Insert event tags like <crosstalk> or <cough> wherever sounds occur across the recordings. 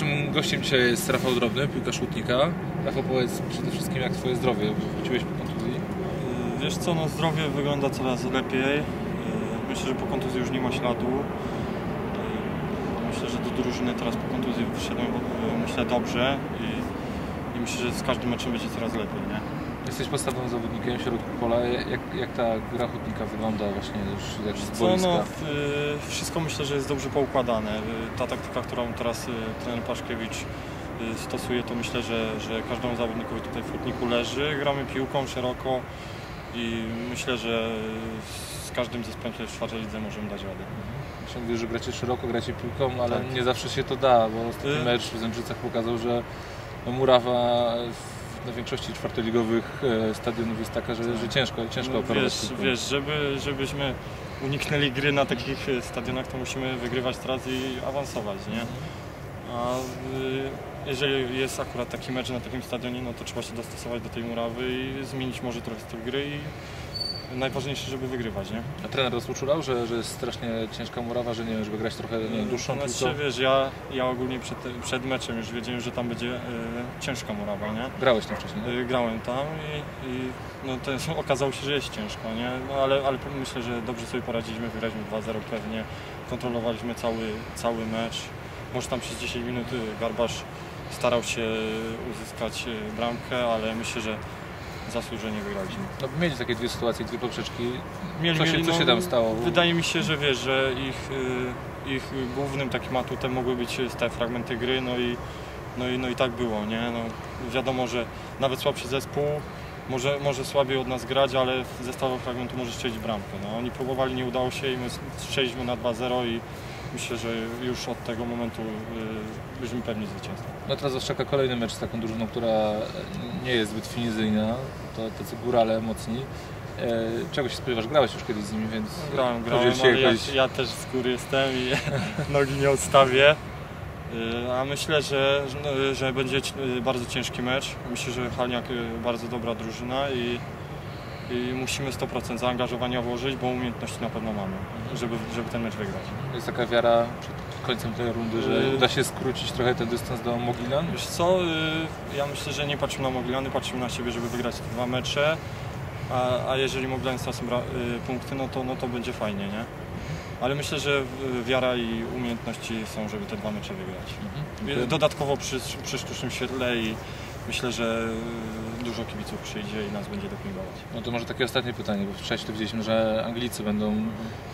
Naszym gościem dzisiaj jest Rafał Drobny, piłkarz Łutnika. Rafał, powiedz przede wszystkim jak twoje zdrowie, wróciłeś po kontuzji. Y, Wiesz co, no zdrowie wygląda coraz lepiej. Y, Myślę, że po kontuzji już nie ma śladu. Y, Myślę, że do drużyny teraz po kontuzji wyszedłem, myślę, dobrze i, i myślę, że z każdym meczem będzie coraz lepiej, nie? Jesteś podstawowym zawodnikiem w środku pola. Jak, jak ta gra Hutnika wygląda właśnie już jak z Co, boiska? no, y, wszystko myślę, że jest dobrze poukładane. Y, Ta taktyka, którą teraz y, trener Paszkiewicz stosuje, to myślę, że, że każdemu zawodnikowi tutaj w Hutniku leży. Gramy piłką szeroko i myślę, że z każdym zespołem w czwartej lidze możemy dać radę. Właśnie mówisz, że gracie szeroko, gracie piłką, ale Tak. nie zawsze się to da, bo Y- mecz w Zembrzycach pokazał, że murawa na większości czwartoligowych e, stadionów jest taka, że, że ciężko, ciężko No, operować wiesz, wiesz żeby, żebyśmy uniknęli gry na takich e, stadionach, to musimy wygrywać teraz i awansować, nie? A y, jeżeli jest akurat taki mecz na takim stadionie, no to trzeba się dostosować do tej murawy i zmienić może trochę styl gry i najważniejsze, żeby wygrywać, nie? A trener rozpoczulał, że, że jest strasznie ciężka murawa, że nie wiem, żeby grać trochę nie wiem, dłuższą Znaczy, piłką? wiesz, ja, ja ogólnie przed, przed meczem już wiedziałem, że tam będzie e, ciężka murawa, nie? Grałeś tam wcześniej, nie? Y, Grałem tam i, i no to <laughs> okazało się, że jest ciężko, nie? No ale, ale myślę, że dobrze sobie poradziliśmy, wygraliśmy 2-0 pewnie, kontrolowaliśmy cały, cały mecz. Może tam przez 10 minut y, Garbasz starał się uzyskać y, bramkę, ale myślę, że zasłużenie wygraliśmy. No, mieli takie dwie sytuacje, dwie poprzeczki. Mieli, Co się- mieli, co się tam stało? Wydaje mi się, że wiesz, że ich, y, ich głównym takim atutem mogły być te fragmenty gry, no i, no i, no i tak było, nie? No, wiadomo, że nawet słabszy zespół może, może słabiej od nas grać, ale ze stałego fragmentu może strzelić bramkę. No, oni próbowali, nie udało się i my strzeliśmy na 2-0 i myślę, że już od tego momentu y, byliśmy pewni zwycięstwa. No teraz was czeka kolejny mecz z taką drużyną, która nie jest zbyt finizyjna. To tacy górale mocni. E, czego się spodziewasz? Grałeś już kiedyś z nimi, więc Grałem, grałem, ale ja, jakoś... ja też z góry jestem i <laughs> nogi nie odstawię. Y, A myślę, że, że- że będzie y, bardzo ciężki mecz. Myślę, że Halniak y, bardzo dobra drużyna i, i musimy 100% zaangażowania włożyć, bo umiejętności na pewno mamy, żeby, żeby ten mecz wygrać. Jest taka wiara przed końcem tej rundy, że Yy. uda się skrócić trochę ten dystans do Mogilan. Wiesz co, y, ja myślę, że nie patrzymy na Moglany, patrzymy na siebie, żeby wygrać te dwa mecze. A, a jeżeli Moglany stracą y, punkty, no to, no to będzie fajnie, nie? Ale myślę, że y, wiara i umiejętności są, żeby te dwa mecze wygrać. Dziękuję. Dodatkowo przy, przy sztucznym świetle i myślę, że y, dużo kibiców przyjdzie i nas będzie dopingować. No to może takie ostatnie pytanie, bo wcześniej tu widzieliśmy, że Anglicy będą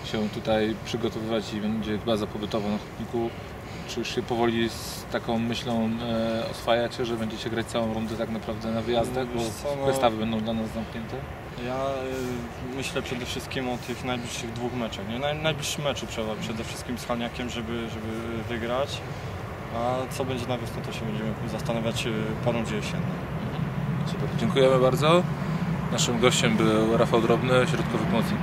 się tutaj przygotowywać i będzie baza pobytowa na Hutniku. Czy już się powoli z taką myślą e, oswajacie, że będziecie grać całą rundę tak naprawdę na wyjazdach, bo no- wystawy będą dla nas zamknięte? Ja y, myślę przede wszystkim o tych najbliższych dwóch meczach. Nie? Naj, najbliższym meczu przede, przede wszystkim z Halniakiem, żeby, żeby wygrać. A co będzie na wiosnę, to się będziemy zastanawiać y, po rundzie jesiennej. Super, dziękujemy bardzo. Naszym gościem był Rafał Drobny, środkowy pomocnik.